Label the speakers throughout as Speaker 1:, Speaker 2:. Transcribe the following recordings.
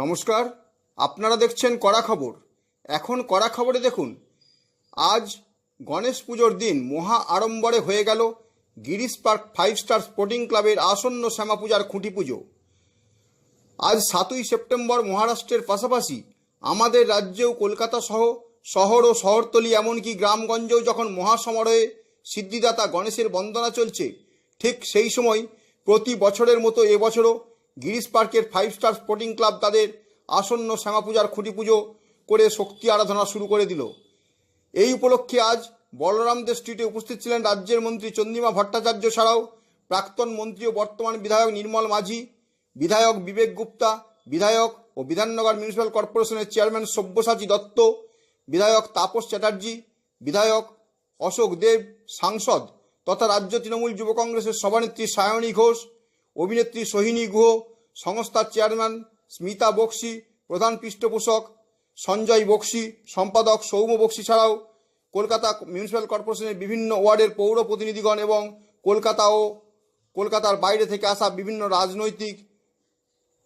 Speaker 1: নমস্কার, আপনারা দেখছেন কড়া খবর। এখন কড়া খবরে দেখুন, আজ গণেশ পুজোর দিন মহা আড়ম্বরে হয়ে গেল Girish park five star sporting ক্লাবের আসন্ন শ্যামা পূজার খুঁটি পুজো। আজ সাতই সেপ্টেম্বর মহারাষ্ট্রের পাশাপাশি আমাদের রাজ্যেও কলকাতা সহ শহর ও শহরতলি এমনকি গ্রামগঞ্জেও যখন মহাসমারোহে সিদ্ধিদাতা গণেশের বন্দনা চলছে, ঠিক সেই সময় প্রতি বছরের মতো এবছরও গিরিশ পার্কের ফাইভ স্টার স্পোর্টিং ক্লাব তাদের আসন্ন শ্যামাপূজার খুঁটি পুজো করে শক্তি আরাধনা শুরু করে দিল। এই উপলক্ষে আজ বলরামদের স্ট্রিটে উপস্থিত ছিলেন রাজ্যের মন্ত্রী চন্দ্রিমা ভট্টাচার্য ছাড়াও প্রাক্তন মন্ত্রী ও বর্তমান বিধায়ক নির্মল মাঝি, বিধায়ক বিবেক গুপ্তা, বিধায়ক ও বিধাননগর মিউনিসিপ্যাল কর্পোরেশনের চেয়ারম্যান সব্যসাচী দত্ত, বিধায়ক তাপস চ্যাটার্জি, বিধায়ক অশোক দেব সাংসদ তথা রাজ্য তৃণমূল যুব কংগ্রেসের সভানেত্রী সায়নী ঘোষ অভিনেত্রী সোহিনী গুহ, সংস্থার চেয়ারম্যান স্মিতা বক্সি, প্রধান পৃষ্ঠপোষক সঞ্জয় বক্সি, সম্পাদক সৌম্য বক্সি ছাড়াও কলকাতা মিউনিসিপ্যাল কর্পোরেশনের বিভিন্ন ওয়ার্ডের পৌর প্রতিনিধিগণ এবং কলকাতা ও কলকাতার বাইরে থেকে আসা বিভিন্ন রাজনৈতিক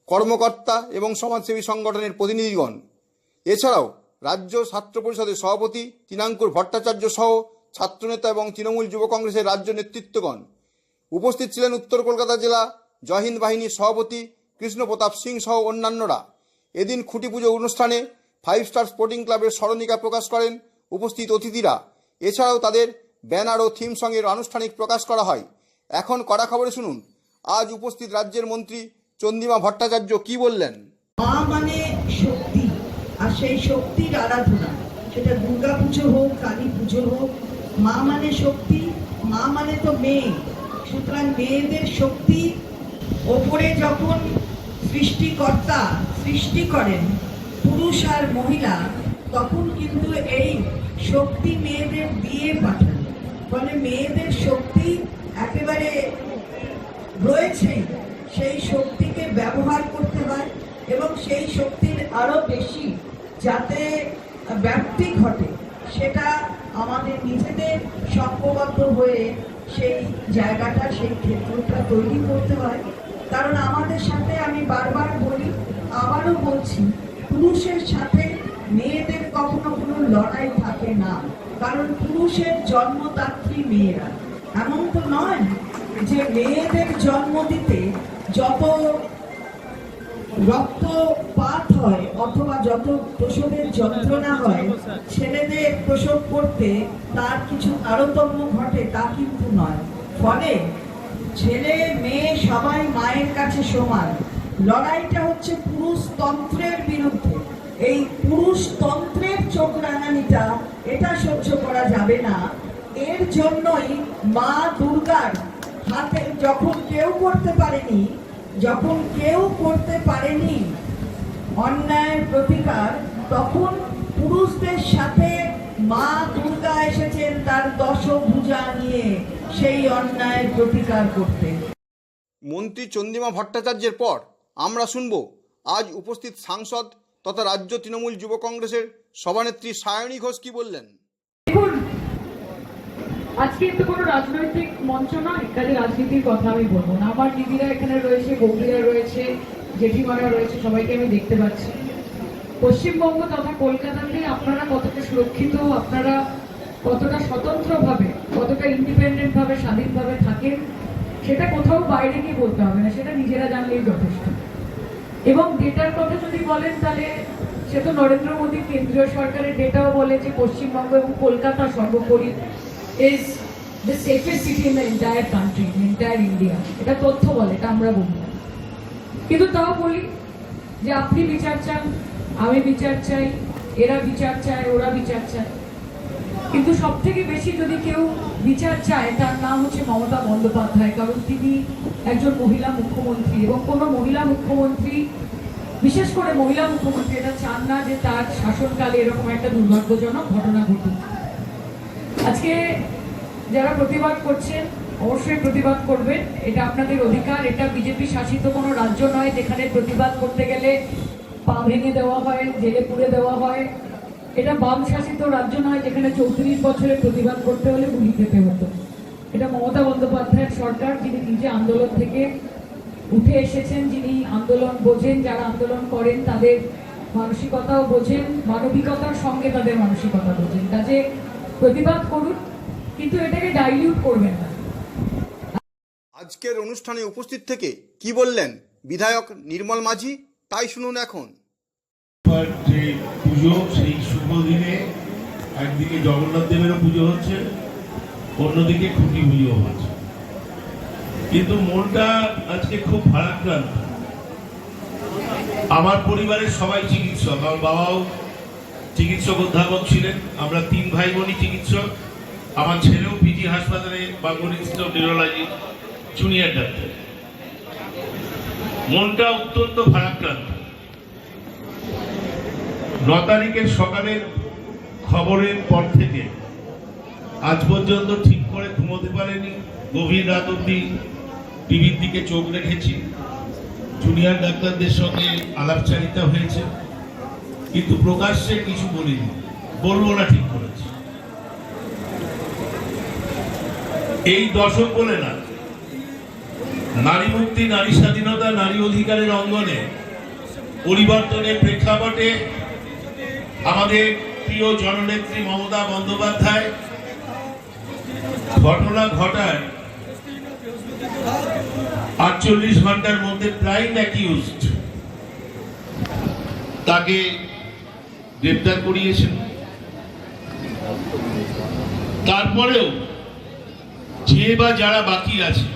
Speaker 1: কর্মকর্তা এবং সমাজসেবী সংগঠনের প্রতিনিধিগণ। এছাড়াও রাজ্য ছাত্র পরিষদের সভাপতি, তিনাঙ্কুর ভট্টাচার্য সহ ছাত্রনেতা এবং তৃণমূল যুব কংগ্রেসের রাজ্য নেতৃত্বগণ। উপস্থিত ছিলেন উত্তর কলকাতা জেলা জয়হিন্দ বাহিনীর সভাপতি কৃষ্ণপ্রতাপ সিং সহ অন্যান্যরা। এদিন খুঁটি পুজো অনুষ্ঠানে ফাইভ স্টার স্পোর্টিং ক্লাবের স্মরণিকা প্রকাশ করেন উপস্থিত অতিথিরা। এছাড়াও তাদের ব্যানার ও থিম সঙ্গের আনুষ্ঠানিক প্রকাশ করা হয়। এখন কড়া খবরে শুনুন, আজ উপস্থিত রাজ্যের মন্ত্রী চন্দিমা ভট্টাচার্য কি বললেন?
Speaker 2: মা মানে শক্তি, আর সেই শক্তির আরাধনা। সেটা দুর্গা পুজো হোক, কালী পুজো হোক, মা মানে শক্তি, মা মানে তো মেয়ে। সুতরাং মেয়েদের শক্তি ওপরে যখন সৃষ্টিকর্তা সৃষ্টি করেন, পুরুষ আর মহিলা, তখন কিন্তু এই শক্তি মেয়েদের দিয়ে পাঠান। ফলে মেয়েদের শক্তি একেবারে রয়েছে সেই শক্তিকে ব্যবহার করতে হয় এবং সেই শক্তির আরও বেশি যাতে ব্যাপ্তি ঘটে, সেটা আমাদের নিজেদের সংঘবদ্ধ হয়ে সেই জায়গাটা, সেই ক্ষেত্রটা তৈরি করতে হয়। কারণ আমাদের সাথে আমি বারবার বলি আবারও বলছি, পুরুষের সাথে মেয়েদের কখনো কোনো লড়াই থাকে না। কারণ পুরুষের জন্মদাত্রী মেয়েরা। এমন তো নয় যে মেয়েদের জন্ম দিতে যত রক্তপাত হয় অথবা যত প্রসবের যন্ত্রণা হয়, ছেলেদের প্রসব করতে তার কিছু তারতম্য ঘটে তা কিন্তু নয়। ফলে ছেলে, মেয়ে সবাই মায়ের কাছে সমান। লড়াইটা হচ্ছে পুরুষতন্ত্রের বিরুদ্ধে। এই পুরুষতন্ত্রের চোখ রাঙানিটা এটা সহ্য করা যাবে না। এর জন্যই মা দুর্গার হাতে যখন কেউ করতে পারেনি, যখন কেউ করতে পারেনি অন্যায়ের প্রতিকার তখন পুরুষদের সাথে মা দুর্গা এসেছেন তার দশভুজা নিয়ে সেই অন্যায়ের প্রতিকার করতে।
Speaker 1: মন্ত্রী চন্দিমা ভট্টাচার্যের পর আমরা শুনব আজ উপস্থিত সাংসদ তথা রাজ্য তৃণমূল যুব কংগ্রেসের সভানেত্রী সায়নী ঘোষ কি বললেন?
Speaker 3: দেখুন আজকে তো কোনো রাজনৈতিক মঞ্চ নয় কাজে রাজনীতির কথা আমি বলব না। আমার দিদিরা এখানে রয়েছে বৌদিরা রয়েছে জেঠিমারা রয়েছে, সবাইকে আমি দেখতে পাচ্ছি। পশ্চিমবঙ্গ তথা কলকাতাতে আপনারা কতটা সুরক্ষিত, আপনারা কতটা স্বতন্ত্রভাবে, কতটা ইন্ডিপেন্ডেন্ট ভাবে স্বাধীনভাবে থাকেন, সেটা কোথাও বাইরে গিয়ে বলতে হবে না, সেটা নিজেরা জানলেই যথেষ্ট। এবং ডেটার কথা যদি বলেন তাহলে সে তো নরেন্দ্র মোদী কেন্দ্রীয় সরকারের ডেটাও বলে যে পশ্চিমবঙ্গ এবং কলকাতা সর্বোপরি is the safest city in the entire country entire India এটা তথ্য বলে, এটা আমরা বলি না। কিন্তু তাও বলি যে আপনি বিচার চান, আমি বিচার চাই, এরা বিচার চায়, ওরা বিচার চায়। কিন্তু সব থেকে বেশি যদি কেউ বিচার চায়, তার নাম হচ্ছে মমতা বন্দ্যোপাধ্যায়, কারণ তিনি একজন মহিলা মুখ্যমন্ত্রী এবং কোনো মহিলা মুখ্যমন্ত্রী, বিশেষ করে মহিলা মুখ্যমন্ত্রী, এটা চান না যে তার শাসনকালে এরকম একটা দুর্ভাগ্যজনক ঘটনা ঘটুক। আজকে যারা প্রতিবাদ করছেন অবশ্যই প্রতিবাদ করবেন। এটা আপনাদের অধিকার। এটা বিজেপি শাসিত কোনো রাজ্য নয় যেখানে প্রতিবাদ করতে গেলে পা ভেঙে দেওয়া হয়, জেলে পুড়ে দেওয়া হয়। এটা বাম শাসিত রাজ্য নয় যেখানে চৌত্রিশ বছরে প্রতিবাদ করতে হলে গুলি খেতে হতো। এটা মমতা বন্দ্যোপাধ্যায়ের সরকার, যিনি নিজে আন্দোলন থেকে উঠে এসেছেন, যিনি আন্দোলন বোঝেন, যারা আন্দোলন করেন তাদের মানসিকতাও বোঝেন, মানবিকতার সঙ্গে তাদের মানসিকতা বোঝেন। কাজে প্রতিবাদ করুন, কিন্তু এটাকে ডাইলিউট করবেন না।
Speaker 1: আজকের অনুষ্ঠানে উপস্থিত থেকে কি বললেন বিধায়ক নির্মল মাঝি, তাই শুনুন এখন।
Speaker 4: যে পুজো, সেই শুভ দিনে একদিকে জগন্নাথ দেবেরও পুজো হচ্ছে, অন্যদিকে খুঁটি পুজো হচ্ছে। কিন্তু মনটা আজকে খুব ভারাক্রান্ত। আমার পরিবারের সবাই চিকিৎসক, আমার বাবাও চিকিৎসক অধ্যাপক ছিলেন, আমরা তিন ভাই বোনই চিকিৎসক, আমার ছেলেও পিজি হাসপাতালে Bangur institute neurology junior doctor মনটা অত্যন্ত ভারাক্রান্ত। ন তারিখের সকালের খবরের পর থেকে আজ পর্যন্ত ঠিক করে ঘুমোতে পারেনি, গভীর রাত অব্দি টিভির দিকে চোখ রেখেছি। জুনিয়র ডাক্তারদের সঙ্গে আলাপচারিতা হয়েছে, কিন্তু প্রকাশ্যে কিছু বলিনি, বলব না ঠিক করেছি। এই দশক বলে না নারী মুক্তি, নারী স্বাধীনতা, নারী অধিকারের অঙ্গনে পরিবর্তনের প্রেক্ষাপটে আমাদের প্রিয় জননেত্রী মমতা বন্দ্যোপাধ্যায় ঘটনা ঘটায় আটচল্লিশ ঘণ্টার মধ্যে প্রাইম অ্যাকিউজড তাকে গ্রেপ্তার করিয়েছেন। তারপরেও যে বা যারা বাকি আছে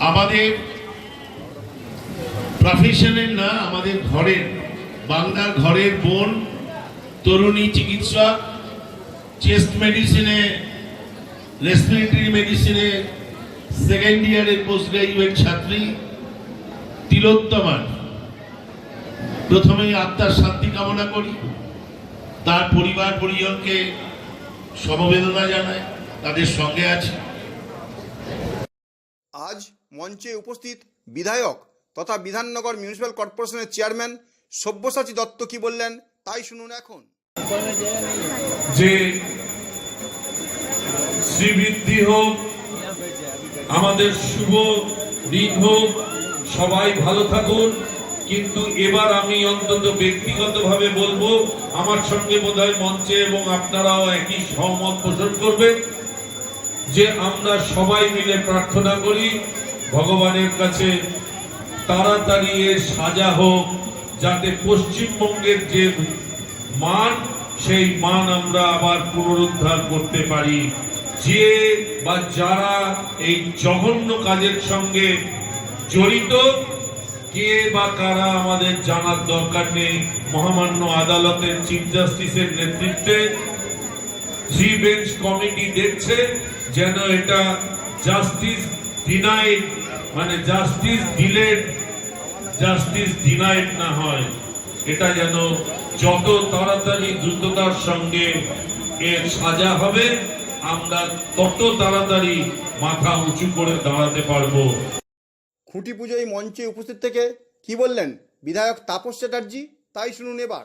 Speaker 4: আমাদের প্রফেশনের না, আমাদের ঘরের, বাংলার ঘরের বোন, তরুণী চিকিৎসক চেস্ট মেডিসিনে রেসপিরেটরি মেডিসিনে সেকেন্ড ইয়ারের পোস্ট গ্রাজুয়েট ছাত্রী তিলোত্তমান প্রথমেই আত্মার শান্তি কামনা করি। তার পরিবার পরিজনকে সমবেদনা জানায় তাদের সঙ্গে আছে।
Speaker 1: আজ মঞ্চে উপস্থিত বিধায়ক তথা বিধাননগর মিউনিসিপ্যাল কর্পোরেশনের চেয়ারম্যান সব্যসাচী দত্ত কি বললেন, তাই শুনুন এখন।
Speaker 5: যে শ্রীবৃদ্ধি হোক, আমাদের শুভ দিন হোক, সবাই ভালো থাকুন। কিন্তু এবার আমি অন্তত ব্যক্তিগতভাবে বলব, আমার সঙ্গে বোধহয় মঞ্চে এবং আপনারাও একই সহমত পোষণ করবেন যে আমরা সবাই মিলে প্রার্থনা করি। ভগবানের কাছে তাড়াতাড়ি সাজা হোক, যাতে পশ্চিমবঙ্গের যে মান, সেই মান আমরা আবার পুনরুদ্ধার করতে পারি। যে বা যারা এই জঘন্য কাজের সঙ্গে জড়িত, কে বা কারা আমাদের জানার দরকার নেই। মহামান্য আদালতের চিফ জাস্টিসের নেতৃত্বে থ্রি বেঞ্চ কমিটি দেখছে যেন এটা জাস্টিস ডিনাইড মানে জাস্টিস ডিলেড জাস্টিস ডিনাইড না হয়। এটা যেন যত তাড়াতাড়ি দ্রুততার সঙ্গে এর সাজা হবে আমরা তত তাড়াতাড়ি মাথা উঁচু করে দাঁড়াতে পারব।
Speaker 1: খুঁটি পুজোয় মঞ্চে উপস্থিত থেকে কি বললেন বিধায়ক তাপস চ্যাটার্জি? তাই শুনুন এবার।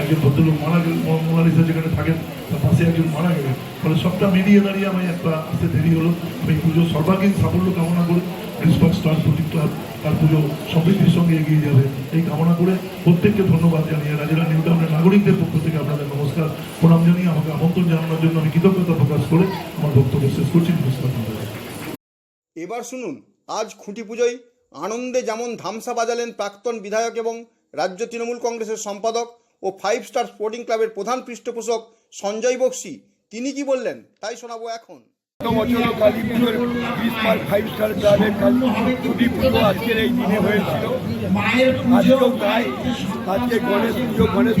Speaker 6: একজন ভদ্রলোক মারা গেলেন যেখানে থাকেন তার পাশে একজন মারা গেলেন। ফলে সবটা মিলিয়ে দাঁড়িয়ে আমি একটা আসতে দেরি হলো। আমি পুজো সর্বাঙ্গীন সাফল্য কামনা করে রেসপন্স স্টার প্রতীক ক্লাব তার পুজো সমৃদ্ধির সঙ্গে এগিয়ে যাবে এই কামনা করে প্রত্যেককে ধন্যবাদ জানিয়ে রাজেরা নিউ টাউনের নাগরিকদের পক্ষ থেকে আপনাদের নমস্কার, প্রণাম জানিয়ে আমাকে আমন্ত্রণ জানানোর জন্য আমি কৃতজ্ঞতা প্রকাশ করে আমার বক্তব্য শেষ করছি। নমস্কার
Speaker 1: এবার শুনুন, আজ খুঁটি পুজোয় আনন্দে যেমন ধামসা বাজালেন প্রাক্তন বিধায়ক এবং রাজ্য তৃণমূল কংগ্রেসের সম্পাদক ও ফাইভ স্টার স্পোর্টিং ক্লাবের প্রধান পৃষ্ঠপোষক সঞ্জয় বক্সি। তিনি কি বললেন? তাই শোনাবো এখন।
Speaker 7: ফাইভ স্টার এই দিনে হয়েছিল। তাই। গণেশ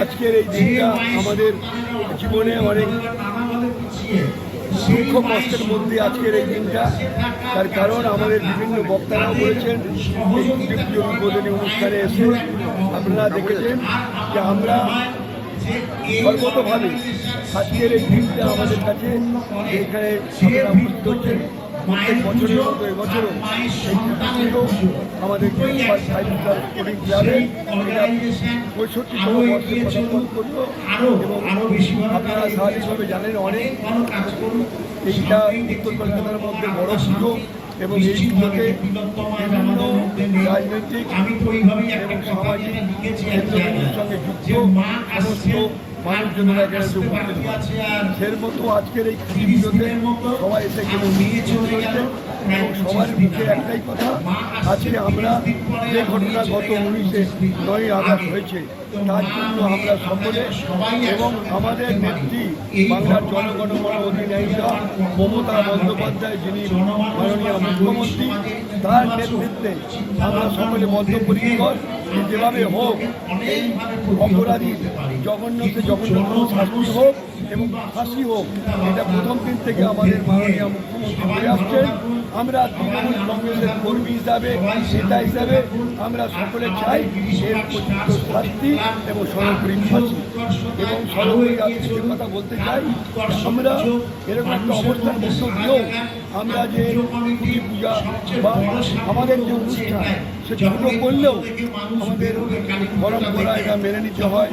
Speaker 7: আজকের এই দিনটা আমাদের জীবনে অনেক দুঃখ কষ্টের মধ্যে আজকের এই দিনটা। তার কারণ আমাদের বিভিন্ন বক্তারাও বলেছেন উদ্বোধনী অনুষ্ঠানে এসে আপনারা দেখেছেন যে আমরা সর্বতভাবে আজকের এই দিনটা আমাদের কাছে এখানে হচ্ছেন। প্রত্যেক বছরের মতো এবছরও এই ছুটিগুলো আমাদের স্টার স্পোর্টিং ক্লাবে পঁয়ষট্টিতম বর্ষে পদার্পণ করল এবং আপনারা স্বাভাবিকভাবে জানেন অনেক। এইটা উত্তর কলকাতার মধ্যে বড় পুজো এবং এই পুজোতে বিভিন্ন রাজনৈতিক এবং সামাজিক সঙ্গে যুক্ত সমস্ত মানুষজনেরা। সের মতো আজকের এই পুজোতে সবাই এসে এখানে নিয়ে চলে সবার মুখে একটাই কথা, আজকে আমরা যে ঘটনা গত উনিশে নয় আগস্ট হয়েছে, তার জন্য আমরা সকলে এবং আমাদের নেত্রী বাংলার জনগণমন অধিনায়িকা মমতা বন্দ্যোপাধ্যায় যিনি মাননীয় মুখ্যমন্ত্রী, তার নেতৃত্বে আমরা সকলে বদ্ধপরিকর যেভাবে হোক এই অপরাধী জঘন্যতে জঘন্যতম শাস্তি হোক এবং ফাঁসি হোক, এটা প্রথম দিন থেকে আমাদের মাননীয় মুখ্যমন্ত্রী আসছেন। আমরা তৃণমূল কংগ্রেসের কর্মী হিসাবে, নেতা হিসাবে আমরা সকলে চাই এর উপযুক্ত শাস্তি এবং সর্বোপরি শাস্তি এবং সর্বোপরি আজকে কথা বলতে চাই, আমরা এরকম একটা অবস্থান মধ্য দিয়েও আমরা যে পূজা বা আমাদের যে অনুষ্ঠান করলেও আমাদের পরম্পরা এটা মেনে নিতে হয়।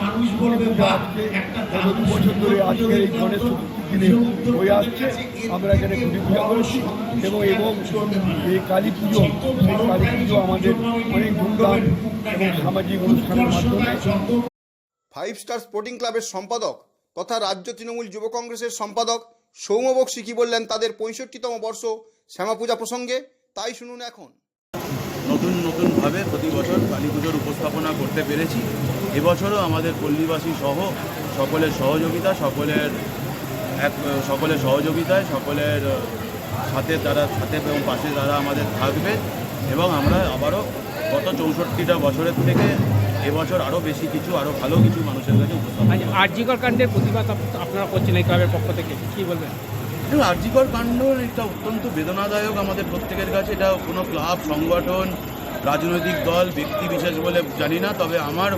Speaker 7: আজকে দু বছর ধরে আজকে এই গণেশ দিনে হয়ে আসছে আমরা এখানে পুজো পূজা করেছি এবং এবং এই কালী পুজো সেই কালী পুজো আমাদের অনেক ধুমধাম এবং সামাজিক অনুষ্ঠানের মাধ্যমে
Speaker 1: ফাইভ স্টার স্পোর্টিং ক্লাবের সম্পাদক তথা রাজ্য তৃণমূল যুব কংগ্রেসের সম্পাদক সৌম্য বক্সি কী বললেন তাদের পঁয়ষট্টিতম বর্ষ শ্যামা পূজা প্রসঙ্গে। তাই শুনুন এখন।
Speaker 8: নতুন নতুনভাবে প্রতি বছর কালী পুজোর উপস্থাপনা করতে পেরেছি। এবছরও আমাদের পল্লীবাসী সহ সকলের সহযোগিতা সকলের এক সকলের সহযোগিতায় সকলের সাথে তারা সাথে এবং পাশে তারা আমাদের থাকবে এবং আমরা আবারও গত চৌষট্টিটা বছরের থেকে এবছর আরও বেশি কিছু আরও ভালো কিছু মানুষের কাছে উপস্থাপন
Speaker 9: আজ আরজিকর কাণ্ডের প্রতিবাদ আপ- আপনারা করছেন এই ক্লাবের পক্ষ থেকে কি বলবেন?
Speaker 8: দেখুন আর্যিকর কাণ্ড এটা অত্যন্ত বেদনাদায়ক আমাদের প্রত্যেকের কাছে এটা কোনো ক্লাব সংগঠন রাজনৈতিক দল, ব্যক্তি বিশেষ বলে জানি না, তবে আমার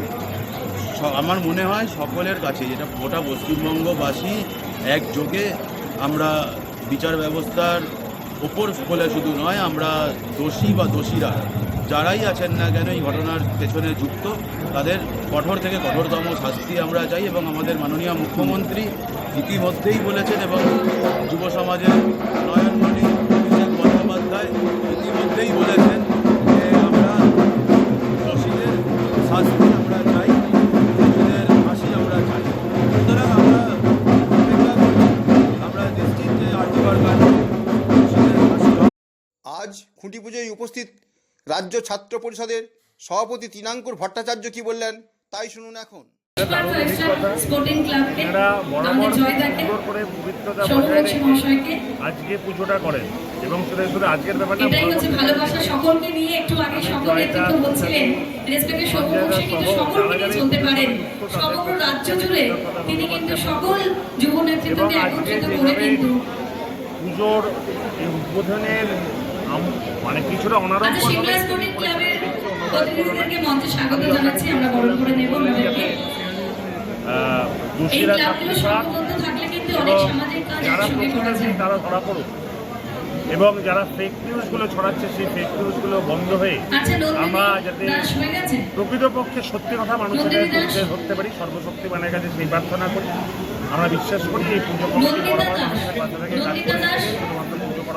Speaker 8: আমার মনে হয় সকলের কাছে যেটা গোটা পশ্চিমবঙ্গবাসী একযোগে আমরা বিচার ব্যবস্থার ওপর বলে শুধু নয়, আমরা দোষী বা দোষীরা। যারাই আছেন না কেন এই ঘটনার পেছনে যুক্ত, তাদের কঠোর থেকে কঠোরতম শাস্তি আমরা চাই এবং আমাদের মাননীয় মুখ্যমন্ত্রী ইতিমধ্যেই বলেছেন এবং যুব সমাজের নয়নমণি
Speaker 1: খুঁটি পুজোয় উপস্থিত রাজ্য ছাত্র পরিষদের সভাপতি তিনাঙ্কুর ভট্টাচার্য কি বললেন তাই শুনুন এখন।
Speaker 10: আজকে পুজোটা করেন এবং শুধু আজকের ব্যাপারটা
Speaker 11: এটাই হচ্ছে ভালোবাসা সকলকে নিয়ে একটু আগে সকল নেতৃত্ব বলছিলেন রেসপেক্টে সৌরভক্ষী কিন্তু সকলকে নিয়ে চলতে পারেন। সমগ্র রাজ্য জুড়ে তিনি কিন্তু সকল যুব নেতৃত্বকে একত্রিত করে কিন্তু
Speaker 10: পুজোর এই উদ্বোধনের মানে কিছুটা
Speaker 11: আচ্ছা
Speaker 10: দোষীরা
Speaker 11: অনেক
Speaker 10: এবং যারা
Speaker 11: যায়।
Speaker 10: তারা ধরা পড়ুক। এবং যারা ফেক নিউজগুলো ছড়াচ্ছে সেই ফেক নিউজগুলো বন্ধ হয়ে
Speaker 11: আচ্ছা
Speaker 10: আমরা যাতে প্রকৃতপক্ষে সত্যি কথা মানুষের কাছে। ধরতে পারি সর্বশক্তিমানের কাছে সেই প্রার্থনা করি। আমরা বিশ্বাস করি এই পুজো কমিটি বরাবর মানুষের কাজ করে।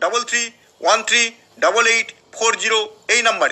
Speaker 1: double three one three double eight four zero এই নাম্বারে